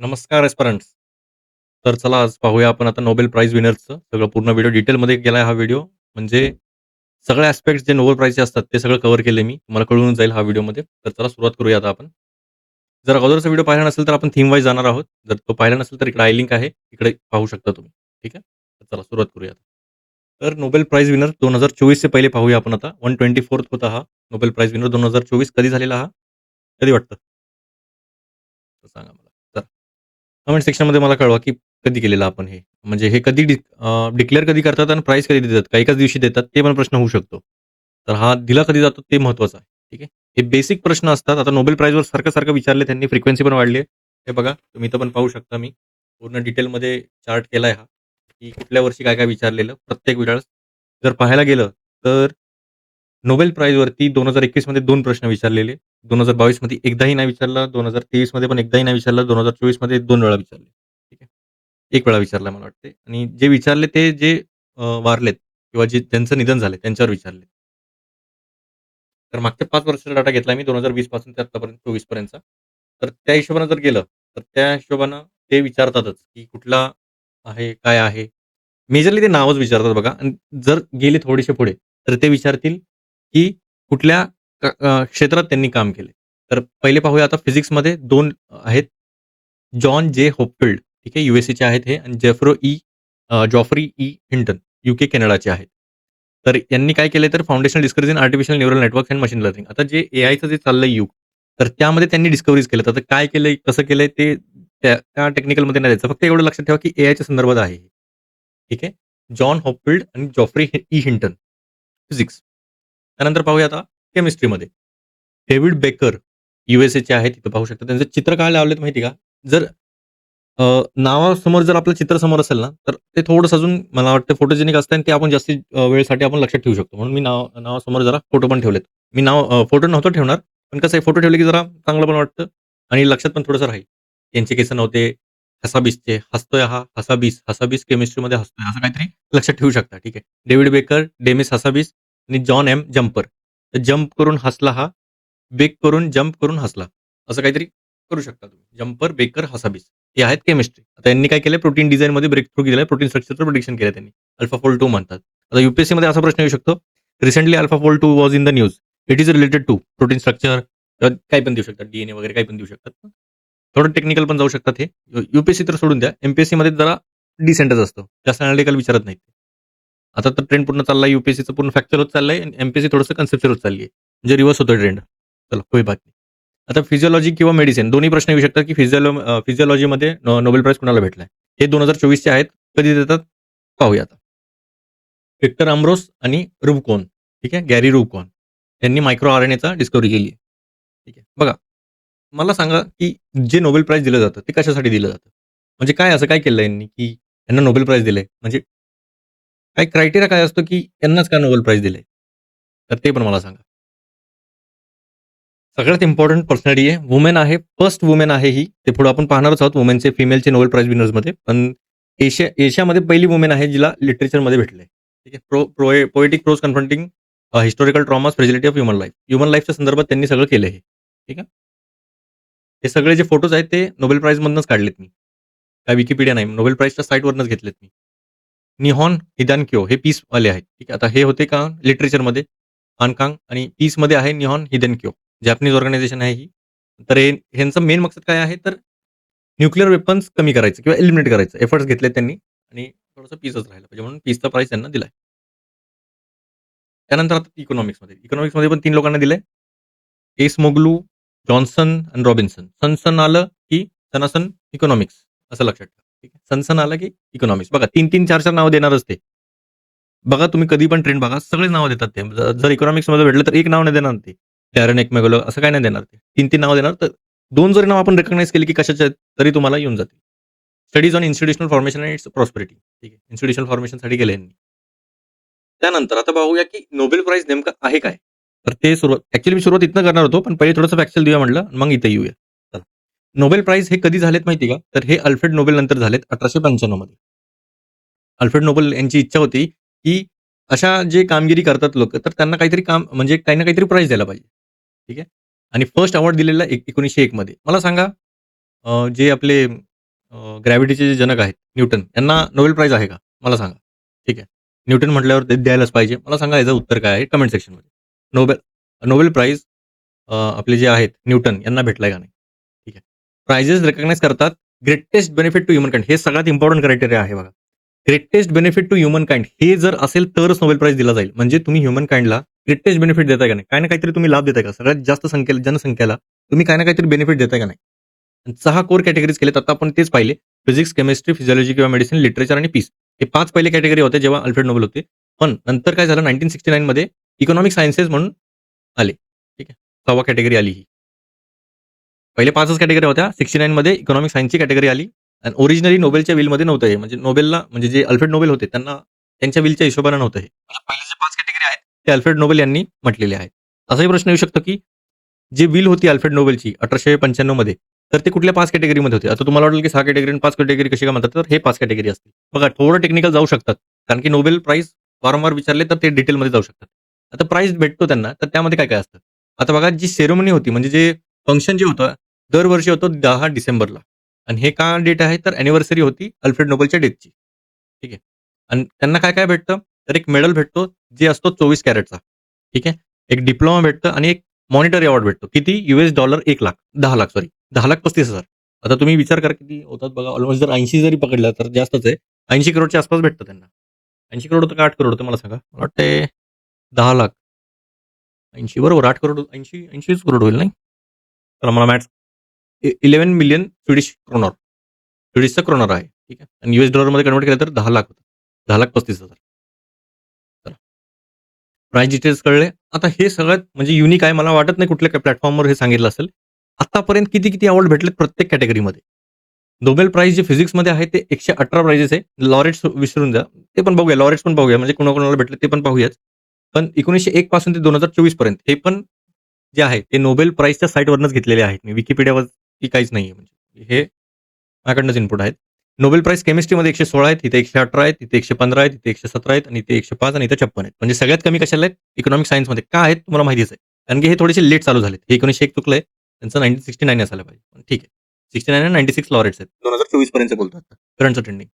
नमस्कार एस्परंट्स. तर चला आज पाहूया आपण आता नोबेल प्राईज विनर्सचं सगळं पूर्ण व्हिडिओ डिटेलमध्ये केलाय हा व्हिडिओ. म्हणजे सगळे ॲस्पेक्ट्स जे नोबेल प्राईजचे असतात ते सगळं कव्हर केले मी. तुम्हाला कळून जाईल हा व्हिडिओमध्ये. तर चला सुरुवात करूया आता आपण. जर अगोदरचा व्हिडिओ पाहिला नसेल तर आपण थीम वाईज जाणार आहोत. जर तो पाहिला नसेल तर इकडे आय लिंक आहे. इकडे पाहू शकता तुम्ही. ठीक आहे. तर चला सुरुवात करूया. तर नोबेल प्राईज विनर दोन हजार चोवीसचे पहिले पाहूया आपण आता. 124th होता हा नोबेल प्राईज विनर 2024 कधी झालेला हा? कधी वाटतं? सांगा मला. कमेंट सेक्शनमध्ये मला कळवा की कधी केलेलं आपण हे. म्हणजे हे कधी डिक्लेअर कधी करतात आणि प्राईस कधी देतात? का एकाच दिवशी देतात? ते पण प्रश्न होऊ शकतो. तर हा दिला कधी जातो ते महत्त्वाचं आहे. ठीक आहे. हे बेसिक प्रश्न असतात. आता नोबेल प्राईजवर सारखं-सारखं विचारले त्यांनी फ्रिक्वेन्सी पण वाढली आहे. हे बघा तुम्ही इथं पण पाहू शकता मी. पूर्ण डिटेलमध्ये चार्ट केला आहे हा, की कुठल्या वर्षी काय-काय विचारलेलं प्रत्येक वेळेस. जर पाहायला गेलं तर नोबेल प्राइजवरती 2021 मध्ये दोन प्रश्न विचारलेले. 2022 मध्ये एकदाही नाही विचारला. 2023 मध्ये पण एकदाही नाही विचारला. 2024 मध्ये दोन वेळा विचारले. ठीक आहे. एक वेळा विचारला मला वाटते आणि जे विचारले ते जे वारलेत किंवा जे ज्यांचं निधन झालं त्यांच्यावर विचारले. तर मागच्या पाच वर्षाचा डाटा घेतला मी 2020 पासून ते आतापर्यंत चोवीस पर्यंतचा. तर त्या हिशोबाने जर गेलं, तर त्या हिशोबानं ते विचारतातच, की कुठला आहे, काय आहे. मेजरली ते नावच विचारतात बघा आणि जर गेले थोडेसे पुढे, तर ते विचारतील, की कुठल्या क्षेत्रात त्यांनी काम केले तर पहिले पाहूया आता फिजिक्समध्ये दोन आहेत. जॉन जे होपफिल्ड ठीक आहे. युएसएचे आहेत हे आणि Geoffrey E Geoffrey E Hinton UK कॅनडाचे आहेत. तर यांनी काय केले तर foundational discoveries in artificial neural network and machine learning. आता जे एआयचं जे चाललंय युग, तर त्यामध्ये त्यांनी डिस्कवरीज केलं आता काय केलंय, कसं केलंय ते त्या टेक्निकलमध्ये नाही द्यायचं फक्त एवढं लक्षात ठेवा, की एआयच्या संदर्भात आहे. ठीक आहे. जॉन होपफिल्ड आणि जॉफ्री ई हिंटन फिजिक्स. त्यानंतर पाहूया आता केमिस्ट्रीमध्ये. डेव्हिड बेकर युएसएचे आहेत. तिथं पाहू शकता. त्यांचं चित्र काय लावलेत माहिती आहे का? जर नावासमोर जर आपलं चित्र समोर असेल ना, तर ते थोडंसं अजून मला वाटतं फोटोजेनिक असतं आणि ते आपण जास्ती वेळेसाठी आपण लक्षात ठेवू शकतो. म्हणून मी नाव नावासमोर जरा फोटो पण ठेवलेत. मी नाव फोटो नव्हतं ठेवणार. पण कसं आहे फोटो ठेवले की जरा चांगलं पण वाटतं आणि लक्षात पण थोडंसं राहील. त्यांचे केस नव्हते. हसाबीसचे. हसतोय हा हसाबीस. हसाबीस केमिस्ट्रीमध्ये हसतोय. असं काहीतरी लक्षात ठेवू शकता. ठीक आहे. डेव्हिड बेकर, डेमिस हसाबीस आणि जॉन एम जम्पर. जंप करून हसला हा. बेक करून जंप करून हसला. असं काहीतरी करू शकता तुम्ही. Jumper, Baker, Hassabis. हे आहेत केमिस्ट्री. आता यांनी काय केलंय प्रोटीन डिझाईनमध्ये ब्रेक थ्रू केलेलं प्रोटीन स्ट्रक्चरचं प्रिडिक्शन केलंय त्यांनी. AlphaFold 2 म्हणतात. आता यूपीएससीमध्ये असा प्रश्न येऊ शकतो. Recently AlphaFold 2 was in the news. It is related to protein structure काही पण देऊ शकतात. डीएनए वगैरे काही पण देऊ शकतात. थोडं टेक्निकल पण जाऊ शकतात हे. यूपीएससी तर सोडून द्या. एमपीएससी मध्ये जरा डिसेंटच असतं. जास्त एनालिटिकल विचारत नाहीत. आता तर ट्रेंड पूर्ण चालला युपीएससीचं पूर्ण फॅक्चर होत चाललंय आणि एमपीएससी थोडंसं कन्सेप्चर होत चालली आहे. म्हणजे रिव्हर्स होतो ट्रेंड. चला कोई बात नाही आता फिजिओलॉजी किंवा मेडिसिन दोन्ही प्रश्न येऊ शकतात, की फिजिओलॉ फिजिओलॉजीमध्ये नोबेल प्राईज कुणाला भेटलाय? हे 2024 चे आहेत. कधी देतात? पाहूया आता. विक्टर अम्ब्रोस आणि रुबकोन. ठीक आहे. Gary Ruvkun. यांनी मायक्रो आर एन एचा डिस्कवरी केली आहे. ठीक आहे. बघा, मला सांगा, की जे नोबेल प्राईज दिलं जातं, ते कशासाठी दिलं जातं? म्हणजे काय असं काय केलं यांनी, की यांना नोबेल प्राईज दिलंय? म्हणजे काही क्रायटेरिया काय असतो, की यांनाच का नोबेल प्राईज दिले तर ते पण मला सांगा. सगळ्यात इम्पॉर्टंट पर्सनॅलिटी आहे. वुमेन आहे. फर्स्ट वुमेन आहे ही. ते पुढे आपण पाहणारच आहोत वुमेनचे, फिमेलचे नोबेल प्राईज विनर्समध्ये. पण एशिया एशियामध्ये पहिली वुमेन आहे, जिला लिटरेचरमध्ये भेटले ठीक आहे. Pro प्रोए poetic prose confronting historical traumas, fragility of human life. Human लाईफच्या संदर्भात त्यांनी सगळं केलं हे. ठीक आहे. हे सगळे जे फोटोज आहेत ते नोबेल प्राईजमधनंच काढलेत मी. काय विकिपीडिया नाही. नोबेल प्राईजच्या साइटवरूनच घेतलेत मी. निहॉन हिदानक्यो हे पीस आले आहेत. ठीक आहे. आता हे होते का लिटरेचरमध्ये हानकांग आणि पीसमध्ये आहे निहॉन हिदेनक्यो. जॅपनीज ऑर्गनायझेशन आहे ही. तर हे ह्यांचं मेन मकसद काय आहे तर न्यूक्लिअर वेपन्स कमी करायचं किंवा एलिमिनेट करायचं. एफर्ट्स घेतले त्यांनी आणि थोडंसं पीसच राहिलं पाहिजे म्हणून पीसचा प्राईस त्यांना दिलाय. त्यानंतर आता इकॉनॉमिक्समध्ये. इकॉनॉमिक्समध्ये पण तीन लोकांना दिलंय. एसमोग्लू, जॉन्सन आणि रॉबिन्सन. सन-सन आलं, की सनासन इकॉनॉमिक्स असं लक्षात ठेवा. ठीक आहे. की इकॉनॉमिक्स. बघा 3-3, 4-4 नावं देणारच ते. बघा तुम्ही कधी पण ट्रेंड बघा, सगळेच नावं देतात ते. जर जर इकॉनॉमिक्समध्ये भेटलं तर एक नाव नाही देणार ते. डॅरन एक मेगोलो असं काही नाही देणार ते. 3-3 नावं देणार. तर दोन जरी नाव आपण रिकॉग्नाइज केले की कशाचे तरी तुम्हाला येऊन जातील. Studies on institutional formation and its prosperity. ठीक आहे. इन्स्टिट्यूशनल फॉर्मेशनसाठी केलंय यांनी. त्यानंतर आता पाहूया, की नोबेल प्राईज नेमकं आहे काय? तर ते सुरुवात ऍक्च्युली मी सुरुवात इथनं करणार होतो, पण पहिले थोडंसं फॅक्चल देऊया म्हटलं, मग इथे येऊया. नोबेल प्राइज हे कधी झालेत माहिती का? तर हे अल्फ्रेड नोबेल नंतर झालेत 1895 मध्ये. अल्फ्रेड नोबेल यांची इच्छा होती, की अशा जे कामगिरी करतात लोक तर त्यांना काहीतरी काम म्हणजे काही ना काहीतरी प्राइज द्यायला पाहिजे. ठीक आहे. आणि फर्स्ट अवॉर्ड दिलेला एक 1901 मध्ये. मला सांगा जे आपले ग्रॅव्हिटीचे जे जनक आहेत न्यूटन यांना नोबेल प्राईज आहे का मला सांगा ठीक आहे न्यूटन म्हटल्यावर ते द्यायलाच पाहिजे मला सांगा याचं उत्तर काय आहे कमेंट सेक्शनमध्ये नोबेल नोबेल प्राईज आपले जे आहेत न्यूटन यांना भेटलाय का नाही प्राइजेस रेकग्नाइज करतात. Greatest benefit to humankind हे सगळ्यात इम्पॉर्टंट क्रायटेरिया आहे बघा. Greatest benefit to humankind हे जर असेल तरच नोबेल प्राईज दिला जाईल. म्हणजे तुम्ही ह्युमन काइंडला ग्रेटेस्ट बेनिफिट देताय का नाही? काय ना काहीतरी तुम्ही लाभ देताय का? सगळ्यात जास्त संख्येला जनसंख्येला तुम्ही काय ना काहीतरी बेनिफिट देताय का नाही? सहा कोर कॅटेगरीज केलेत आता आपण तेच पाहिले. फिजिक्स केमिस्ट्री फिजिओलॉजी किंवा मेडिसिन लिटरेचर आणि पीस हे पाच पहिले कॅटेगरी होते जेव्हा अल्फ्रेड नोबेल होते. पण नंतर काय झालं? नाईन्टीन सिक्स्टी नाईन मध्ये इकॉनॉमिक सायन्सेस म्हणून आले. ठीक आहे? सहावा कॅटेगरी आली ही. पहिले पाचच कॅटेगरी होत्या. सिक्स्टी नाईन मध्ये इकॉनॉमिक सायन्सची कॅटेगरी आली. आणि ओरिजिनली नोबेलच्या विलमध्ये नव्हतं हे. म्हणजे नोबेलला म्हणजे जे अल्फ्रेड नोबेल होते त्यांना त्यांच्या विलच्या हिशोबाने नव्हतं हे. पहिले जे पाच कॅटेगरी आहेत. ते अल्फ्रेड नोबेल यांनी म्हटलेले आहेत. असाही प्रश्न येऊ शकतो की जे विल होती अल्फ्रेड नोबेलची अठराशे पंच्याण्णवमध्ये तर ते कुठल्या पाच कॅटेगरीमध्ये होते? आता तुम्हाला वाटेल की सहा कॅटेगरी आणि पाच कॅटेगरी कशी का म्हणतात तर हे पाच कॅटेगरी असतील. बघा थोडं टेक्निकल जाऊ शकतात. कारण की नोबेल प्राईज वारंवार विचारले तर ते डिटेलमध्ये जाऊ शकतात. आता प्राईज भेटतो त्यांना तर त्यामध्ये काय काय असतं? आता बघा जी सेरेमनी होती म्हणजे जे फंक्शन जे होतं दरवर्षी होतो दहा डिसेंबरला. आणि हे का डेट आहे? तर अॅनिव्हर्सरी होती अल्फ्रेड नोबलच्या डेटची ठीक आहे? आणि त्यांना काय काय भेटतं? तर एक मेडल भेटतो जे असतो चोवीस कॅरेटचा. ठीक आहे? एक डिप्लोमा भेटतं आणि एक मॉनिटरी अवॉर्ड भेटतो. किती? युएस डॉलर एक लाख दहा लाख सॉरी दहा लाख पस्तीस हजार. आता तुम्ही विचार करा किती होतात बघा. ऑलमोस्ट जर ऐंशी जरी पकडलं तर जास्तच आहे. ऐंशी करोडच्या आसपास भेटतं त्यांना. ऐंशी करोड होतं का आठ करोड होतं? मला सांगा. मला वाटते दहा लाख. ऐंशी बरोबर आठ करोड ऐंशी ऐंशीच करोड होईल नाही? तर मला maths eleven million Swedish kronor स्विडिशचा kronor आहे ठीक आहे? आणि युएस डॉलरमध्ये कन्वर्ट केलं तर दहा लाख होतं. दहा लाख पस्तीस हजार. प्राईज प्राईस डिटेल्स कळले. आता हे सगळ्यात म्हणजे युनिक आहे. मला वाटत नाही कुठल्या प्लॅटफॉर्मवर हे सांगितलं असेल. आतापर्यंत किती किती अवॉर्ड भेटलेत प्रत्येक कॅटेगरीमध्ये नोबेल प्राईज जे फिजिक्समध्ये आहे ते एकशे अठरा प्राइजेस आहे. लॉरेट्स विसरून जा. ते पण बघूया. लॉरेट्स पण बघूया. म्हणजे कोणाकोणाला भेटले ते पण पाहूयाच पण एकोणीसशे एक पासून ते दोन हजार चोवीसपर्यंत हे पण जे आहे ते नोबेल प्राईजच्या साईटवरनच घेतलेले आहेत. मी विकिपीडियावर की काहीच नाही म्हणजे. हे माझ्याकडनंच इनपुट आहेत. नोबेल प्राईज केमिस्ट्रीमध्ये एकशे सोळा आहेत तिथे एकशे अठरा आहेत तिथे एकशे पंधरा आहेत तिथे एकशे सतरा आहेत आणि ते एकशे पाच आणि इथे छप्पन आहेत. म्हणजे सगळ्यात कमी कशाला आहेत? इकॉनॉमिक सायन्समध्ये का आहेत? तुम्हाला माहितीच आहे. कारण की हे थोडेसे लेट चालू झालेत. हे एकोणीसशे एक चुकलंय. त्यांचं नाईन्टीन सिक्स्टी नाईन असायला पाहिजे. पण ठीक आहे. Sixty nine ninety six laureates आहेत. दोन हजार चोवीसपर्यंत बोलतो आता करंटचं ट्रेंडिंग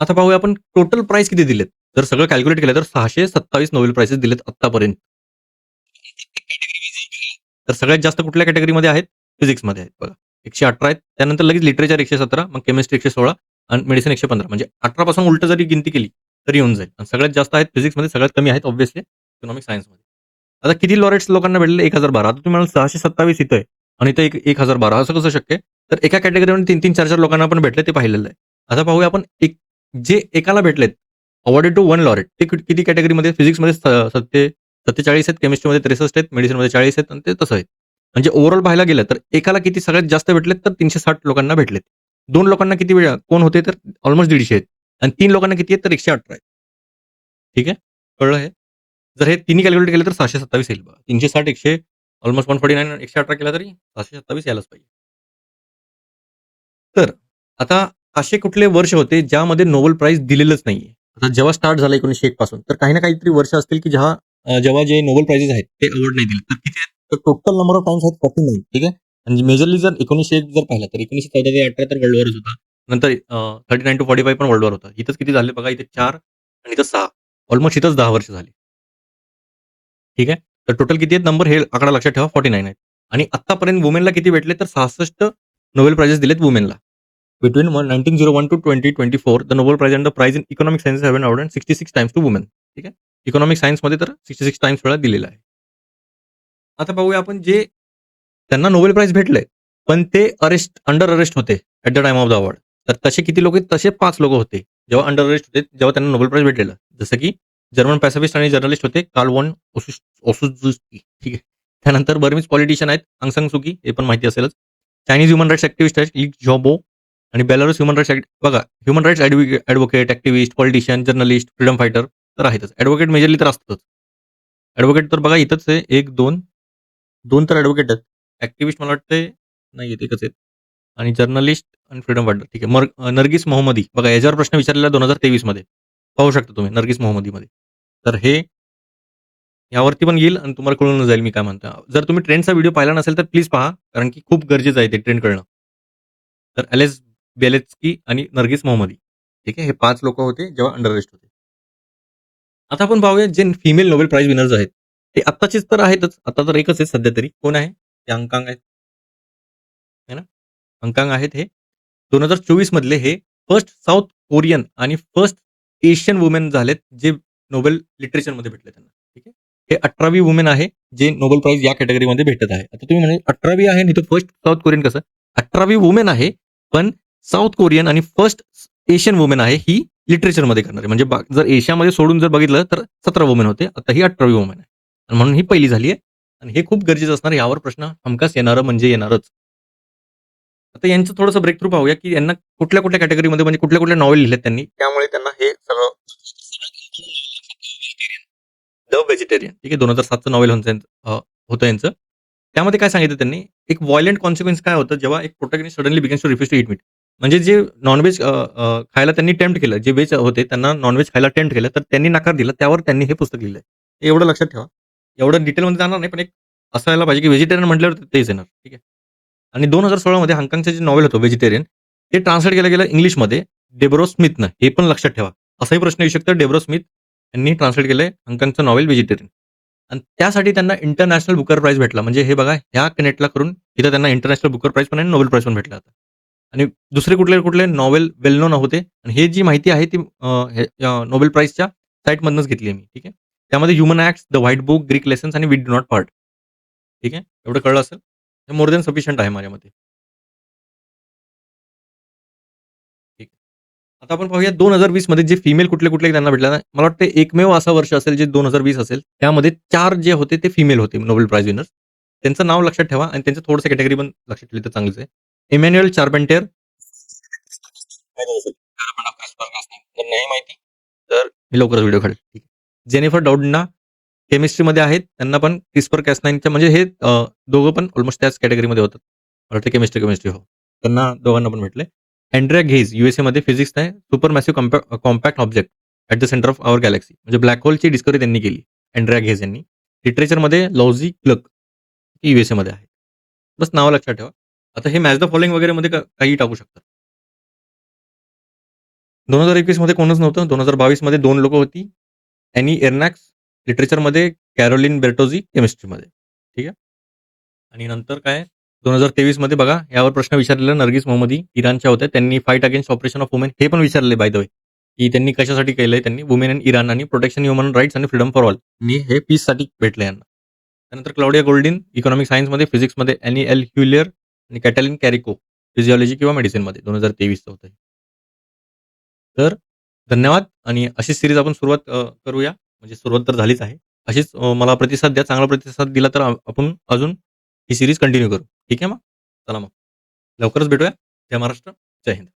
आता पाहूया आपण टोटल प्राइस किती दिलेत? जर सगळं कॅल्क्युलेट केलं तर सहाशे सत्तावीस नोबेल प्राइसेस दिलेत आतापर्यंत तर सगळ्यात जास्त कुठल्या कॅटेगरीमध्ये आहेत? फिजिक्समध्ये आहेत बघा. एकशे अठरा आहेत. त्यानंतर लगेच लिटरेचर एकशे सतरा मग केमिस्ट्री एकशे सोळा आणि मेडिसिन एकशे पंधरा. म्हणजे अठरा पासून उलट जरी गिनती केली तरी येऊन जाईल. आणि सगळ्यात जास्त आहेत फिजिक्समध्ये सगळ्यात कमी आहेत ऑब्व्हियसली इकॉनॉमिक सायन्समध्ये आता किती लॉरेट्स लोकांना भेटले? एक हजार बारा. आता तुम्ही म्हणाल सहाशे सत्तावीस इथं आहे. आणि इथं एक एक हजार बारा. असं कसं शक्य तर एका कॅटेगरीमध्ये तीन तीन चार चार लोकांना पण भेटले ते पाहिलेलं आहे. आता पाहूया आपण एक जे एकाला भेटलेत अवॉर्डेड टू वन लॉरेट ते किती- कॅटेगरीमध्ये फिजिक्समध्ये सत्ते सत्तेचाळीस आहेत केमिस्ट्रीमध्ये त्रेसष्ट आहेत मेडिसिनमध्ये चाळीस आहेत आणि ते तसं आहे. म्हणजे ओव्हरऑल पाहायला गेलं तर एकाला किती सगळ्यात जास्त भेटलेत तर तीनशे साठ लोकांना भेटलेत. दोन लोकांना किती वेळ कोण होते तर ऑलमोस्ट दीडशे आहेत. आणि तीन लोकांना किती आहेत तर एकशे अठरा आहेत. ठीक आहे? कळलं हे? जर हे तिन्ही कॅल्क्युलेट केलं तर सहाशे सत्तावीस येईल बघा. तीनशे साठ एकशे ऑलमोस्ट वन फोर्टी नाईन एकशे अठरा केला तरी सहाशे सत्तावीस यायलाच पाहिजे. तर आता असे कुठले वर्ष होते ज्यामध्ये नोबेल प्राईज दिलेलंच नाहीये? आता जेव्हा स्टार्ट झालं एकोणीसशे एक पासून तर काही ना काहीतरी वर्ष असतील की जेव्हा जेव्हा जे नोबेल प्राइजेस आहेत ते अवॉर्ड नाही दिले. तर किती आहेत? तर टोटल नंबर ऑफ टाइम्स आहेत फॉर्टी नाईन ठीक आहे? आणि मेजरली जर एकोणीसशे एक जर पाहिला तर एकोणीसशे चौदा ते अठरा तर वर्ल्ड वॉरच होता. नंतर thirty nine to forty five पण वर्ल्ड वॉर होता. इथंच किती झाले बघा इथे चार आणि इथं सहा. ऑलमोस्ट इथंच दहा वर्ष झाली. ठीक आहे? तर टोटल किती आहेत नंबर हे आकडा लक्षात ठेवा फॉर्टी नाईन आहेत. आणि आतापर्यंत वुमेनला किती भेटले तर सहासष्ट नोबेल प्राइजेस दिलेत वुमेनला between nineteen zero one to twenty twenty four the Nobel prize and the prize in economic science have been award sixty six times to women ठीक आहे? इकॉनॉमिक सायन्समध्ये तर सिक्स्टी सिक्स टाइम्स वेळा दिलेला आहे. आता पाहूया आपण जे त्यांना नोबेल प्राइज भेटले पण ते अरेस्ट अंडर अरेस्ट होते at the time of the award तर तसे किती लोक आहेत? तसे पाच लोक होते. जेव्हा अंडर अरेस्ट होते जेव्हा त्यांना नोबेल प्राइज भेटलेलं. जसं की जर्मन पॅसिफिस्ट आणि जर्नलिस्ट होते कार्ल वन ओसुजुस्की ठीक आहे. त्यानंतर बर्मीज पॉलिटिशियन आहेत अंगसंग सुकी हे पण माहिती असेलच. चायनीज ह्युमन राईट्स ऍक्टिव्हिस्ट आहेत लिक जॉबो आणि बेलारूस ह्युमन राईट्स बघा human rights advocate activist politician journalist freedom fighter तर आहेतच. ॲडव्होकेट मेजरली तर असतातच ॲडव्होकेट तर बघा इथंच आहे. एक दोन दोन तर ॲडव्होकेट आहेत ऍक्टिव्हिस्ट मला वाटते नाही आहेत एकच आहेत आणि जर्नलिस्ट आणि फ्रीडम फायटर ठीक आहे मर नर्गिस मोहम्मदी बघा याच्यावर प्रश्न विचारलेला दोन हजार तेवीसमध्ये पाहू शकता तुम्ही नर्गिस मोहम्मदीमध्ये तर हे यावरती पण येईल आणि तुम्हाला कळून जाईल मी काय म्हणतो जर तुम्ही ट्रेंडचा व्हिडिओ पाहिला नसेल तर प्लीज पहा कारण की खूप गरजेचं आहे ते ट्रेंड कळणं तर एलेस बेलेत्स्की आणि नर्गिस मोहम्मदी. ठीक आहे. हे पाच लोक होते जेव्हा अंडर होते. आता आपण पाहूया जे फिमेल नोबेल प्राईज विनर्स आहेत. ते आत्ताचेच तर आहेतच. आता तर एकच आहे सध्या तरी. कोण आहे? ते अंकांग आहेत. है ना? अंकांग आहेत हे. 2024 मधले हे फर्स्ट साऊथ कोरियन आणि फर्स्ट एशियन वुमेन झालेत, जे नोबेल लिटरेचरमध्ये भेटले त्यांना. ठीक आहे. हे अठरावी वुमेन आहे, जे नोबेल प्राईज या कॅटेगरीमध्ये भेटत आहे. आता तुम्ही म्हणजे अठरावी आहे नाही तर फर्स्ट साऊथ कोरियन कसं? अठरावी वुमेन आहे, पण साऊथ कोरियन आणि फर्स्ट एशियन वुमेन आहे, ही लिटरेचरमध्ये करणारी. म्हणजे जर एशियामध्ये सोडून जर बघितलं तर सतरा वुमेन होते. आता ही अठरावी वुमेन आहे. आणि म्हणून ही पहिली झाली आहे. आणि हे खूप गरजेचं असणार. यावर प्रश्न हमखास येणारं म्हणजे येणारच. आता यांचं थोडंसं ब्रेक थ्रू पाहूया, की यांना कुठल्या-कुठल्या कॅटेगरीमध्ये म्हणजे कुठल्या-कुठल्या नॉवेल लिहिलेत त्यांनी. त्यामुळे त्यांना हे सगळं द व्हेजिटेरियन. ठीक आहे. 2007चं नॉव्हेल अ, होतं यांचं. त्यामध्ये काय सांगितलं त्यांनी, एक व्हायलेंट कॉन्सिक्वेन्स काय होतं, जेव्हा एक protagonist suddenly begins to refuse to eat meat. म्हणजे जे नॉन-व्हेज खायला त्यांनी टेम्प्ट केलं. जे व्हेज होते त्यांना नॉन-व्हेज खायला टेम्प्ट केलं, तर त्यांनी नकार दिला. त्यावर त्यांनी हे पुस्तक लिहिलंय. एवढं लक्षात ठेवा. एवढं डिटेलमध्ये जाणार नाही, पण एक असायला पाहिजे, की व्हेजिटेरियन म्हटल्यावर तेच येणार. ठीक आहे. आणि 2016 मध्ये हाँगकाँगचं जे नॉवेल होतं व्हेजिटेरियन, ते ट्रान्सलेट केलं गेलं इंग्लिशमध्ये डेब्रो स्मिथनं. हे पण लक्षात ठेवा. असाही प्रश्न येऊ शकतो. डेब्रो स्मिथ यांनी ट्रान्सलेट केलंय हाँगकाँगचं नॉवेल व्हेजिटेरियन. आणि त्यासाठी त्यांना इंटरनॅशनल बुकर प्राईज भेटला. म्हणजे हे बघा, ह्या कनेक्टला करून तिथं त्यांना इंटरनॅशनल बुकर प्राईज पण आणि नोबेल प्राईज पण भेटला. आणि दुसरे कुठले-कुठले नॉवेल वेल नोन होते. आणि हे जी माहिती आहे ती नोबेल प्राईजच्या साईटमधनंच घेतली आहे मी. ठीक आहे. त्यामध्ये human acts, the white book, Greek lessons आणि वी डू नॉट पार्ट. ठीक आहे. एवढं कळलं असेल. हे मोर दॅन सफिशियंट आहे माझ्या मते. ठीक. आता आपण पाहूया 2020 मध्ये जे फिमेल कुठले-कुठले त्यांना भेटले ना, मला वाटतं एकमेव असं वर्ष असेल जे 2020 असेल. त्यामध्ये 4 जे होते ते फिमेल होते नोबेल प्राइज विनर्स. त्यांचं नाव लक्षात ठेवा आणि त्यांचं थोडंसं कॅटेगरी पण लक्षात ठेवली तर चांगलंच आहे. Emmanuelle Charpentier. नाही माहिती, तर मी लवकरच व्हिडिओ काढेल. ठीक. जेनिफर डाउडना केमिस्ट्रीमध्ये आहेत. त्यांना पण क्रिस्पर कॅस9च्या म्हणजे हे दोघं पण ऑलमोस्ट त्याच कॅटेगरीमध्ये होतात. वाटतं केमिस्ट्री, केमिस्ट्री हो. त्यांना दोघांना पण भेटले. अँड्रिया घेज युएसएमध्ये फिजिक्स आहे. Super massive compa compact object at the centre of our galaxy. म्हणजे ब्लॅक होलची डिस्कवरी त्यांनी केली. अँड्रिया घेज यांनी. लिटरेचरमध्ये लॉझी क्लक युएसएमध्ये आहे. बस नावं लक्षात ठेवा. आता हे मॅच द फॉलोइंग वगैरेमध्ये मध्ये काहीही टाकू शकता. 2021 मध्ये कोणच नव्हतं. 2022 मध्ये दोन लोक होती. एनी एर्नॅक्स लिटरेचरमध्ये, कॅरोलिन बेर्टोझी केमिस्ट्रीमध्ये. ठीक आहे. आणि नंतर काय 2023 मध्ये बघा, यावर प्रश्न विचारलेला नर्गिस मोहम्मदी इराणच्या होत्या. त्यांनी fight against operation of women हे पण विचारले बाय द वे, की त्यांनी कशासाठी केलंय त्यांनी वुमेन अँड इराण आणि प्रोटेक्शन ह्युमन राइट्स आणि फ्रीडम फॉर ऑल. मी हे पीससाठी भेटलं यांना. त्यानंतर क्लाउडिया गोल्डिन इकॉनॉमिक सायन्समध्ये, फिजिक्समध्ये एनी एल ह्युलियर आणि कॅटॅलिन कॅरिको फिजिओलॉजी किंवा मेडिसिनमध्ये 2023चं होतं तर धन्यवाद आणि अशीच सिरीज आपण सुरुवात करूया. म्हणजे सुरुवात तर झालीच आहे. अशीच मला प्रतिसाद द्या. चांगला प्रतिसाद दिला तर आपण अजून ही सिरीज कंटिन्यू करू. ठीक आहे मग? चला मग. लवकरच भेटूया. जय महाराष्ट्र. जय हिंद.